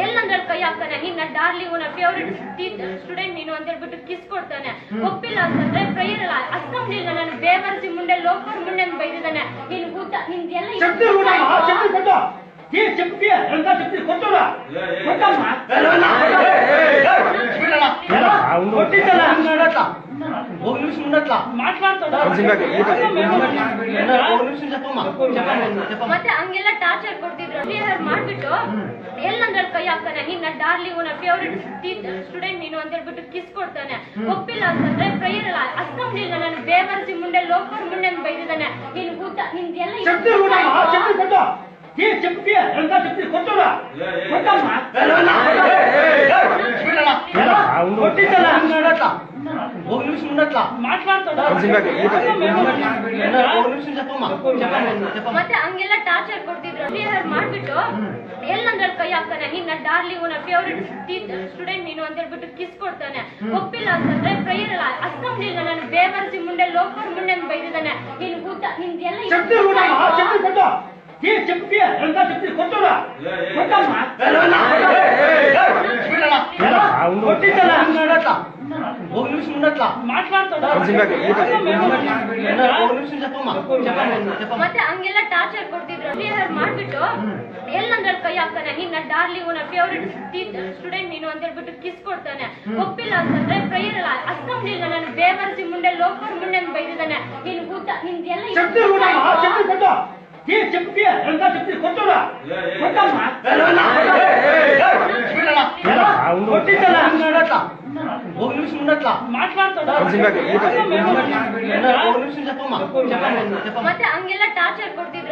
ಎಲ್ಲಿ ನನ್ನ ಕೈ ಹಾಕ್ತಾನೆ ನೀನ್ ನನ್ನ ಡಾರ್ಲಿಂಗ್ ನನ್ನ ಫೇವ್ರೆಟ್ ಸ್ಟೂಡೆಂಟ್ ನೀನು ಅಂತ ಹೇಳ್ಬಿಟ್ಟು ಕಿಸ್ ಕೊಡ್ತಾನೆ ಒಪ್ಪಿಲ್ಲ ಅಂತಂದ್ರೆ ಪ್ರೇಯರ್ ಅಲ್ಲ ಅಸ್ಸಾಂಲಿ ನಾನು ಬೇವರ್ಸಿ ಮುಂದೆ ಲೋಕರ್ ಮುಂಡೆ ಬೈದಿದ್ದಾನೆ ನೀನ್ ಊಟ ನಿನ್ಗೆಲ್ಲ ಏ ನಿಮಿಷ ಮುಂದಟ್ಲ ಮಾತಾಡ್ತಾರ ಮತ್ತೆ ಹಂಗೆಲ್ಲ ಟಾರ್ಚರ್ ಕೊಡ್ತಿದ್ರು ಬಿಹೇವ್ ಮಾಡ್ಬಿಟ್ಟು ಎಲ್ಲಂದ್ರೆ ಕೈ ಹಾಕ್ತಾನೆ ನಿನ್ನ ಡಾರ್ಲಿ ಉನ ಫೇವ್ರೆಟ್ ಸ್ಟೂಡೆಂಟ್ ನೀನು ಅಂತ ಹೇಳ್ಬಿಟ್ಟು ಕಿಸ್ ಕೊಡ್ತಾನೆ ಒಪ್ಪಿಲ್ಲ ಅಂತಂದ್ರೆ ಪ್ರೇಯರ್ ಅಲ್ಲ ಅಸ್ಸಾಂ ಇಲ್ಲ ನಾನು ಬೇವರ್ಸಿ ಮುಂಡೆ ಲೋಕರ್ ಮುಂಡೆ ಅಂತ ಬೈದಿದ್ದಾನೆ ನೀನ್ ಊಟ ನಿಂದೆಲ್ಲ చెప్తే ఊడమ్మా చెప్పి కొట్టు తీ చెప్పి ఎంత చెప్పి కొట్టురా కొట్టమ్మా కొట్టించలా ఉండట్లా ఒక నిమిషం ఉండట్లా మాట్లాడతాడు ಮತ್ತೆ ಹಂಗೆಲ್ಲ ಟಾರ್ಚರ್ ಕೊಡ್ತಿದ್ರು ಬಿಹೇವ್ ಮಾಡ್ಬಿಟ್ಟು ಎಲ್ಲಂದ್ರೆ ಕೈ ಹಾಕ್ತಾನೆ ನಿನ್ನ ಡಾರ್ಲಿ ಉನ ಫೇವ್ರೆಟ್ ಸ್ಟೂಡೆಂಟ್ ನೀನು ಅಂತ ಹೇಳ್ಬಿಟ್ಟು ಕಿಸ್ ಕೊಡ್ತಾನೆ ಒಪ್ಪಿಲ್ಲ ಅಂತಂದ್ರೆ ಪ್ರೇಯರ್ ಅಲ್ಲ ಅಸ್ಸಾಂ ಇಲ್ಲ ನಾನು ಬೇವರ್ಸಿ ಮುಂಡೆ ಲೋಕರ್ ಮುಂಡೆ ಅಂತ ಬೈದಿದ್ದಾನೆ ನೀನ್ ಊಟ ನಿಂದೆಲ್ಲ చెప్తే ఊడమ్మా చెప్పి కొట్టు తీ చెప్పి ఎంత చెప్పి కొట్టురా కొట్టమ్మా కొట్టించలా ఉండట్లా ఒక నిమిషం ఉండట్లా మాట్లాడతాడు ఒక నిమిషం చెప్పమ్మా చెప్పండి చెప్పమ్మా ಮತ್ತೆ ಹಂಗೆಲ್ಲ ಟಾರ್ಚರ್ ಕೊಡ್ತಿದ್ರು ಬಿಹೇವ್ ಮಾಡ್ಬಿಟ್ಟು ಎಲ್ಲಂದ್ರೆ ಕೈ ಹಾಕ್ತಾನೆ ನಿನ್ನ ಡಾರ್ಲಿ ಉನ ಫೇವ್ರೆಟ್ ಸ್ಟೂಡೆಂಟ್ ನೀನು ಅಂತ ಹೇಳ್ಬಿಟ್ಟು ಕಿಸ್ ಕೊಡ್ತಾನೆ ಒಪ್ಪಿಲ್ಲ ಅಂತಂದ್ರೆ ಪ್ರೇಯರ್ ಅಲ್ಲ ಅಸ್ಸಾಂ ಇಲ್ಲ ನಾನು ಬೇವರ್ಸಿ ಮುಂಡೆ ಲೋಕರ್ ಮುಂಡೆ ಅಂತ ಬೈದಿದ್ದಾನೆ ನೀನ್ ಊಟ ನಿಂದೆಲ್ಲ ಮತ್ತೆ ಹಂಗೆಲ್ಲ ಟಾರ್ಚರ್ ಕೊಡ್ತಿದ್ರು.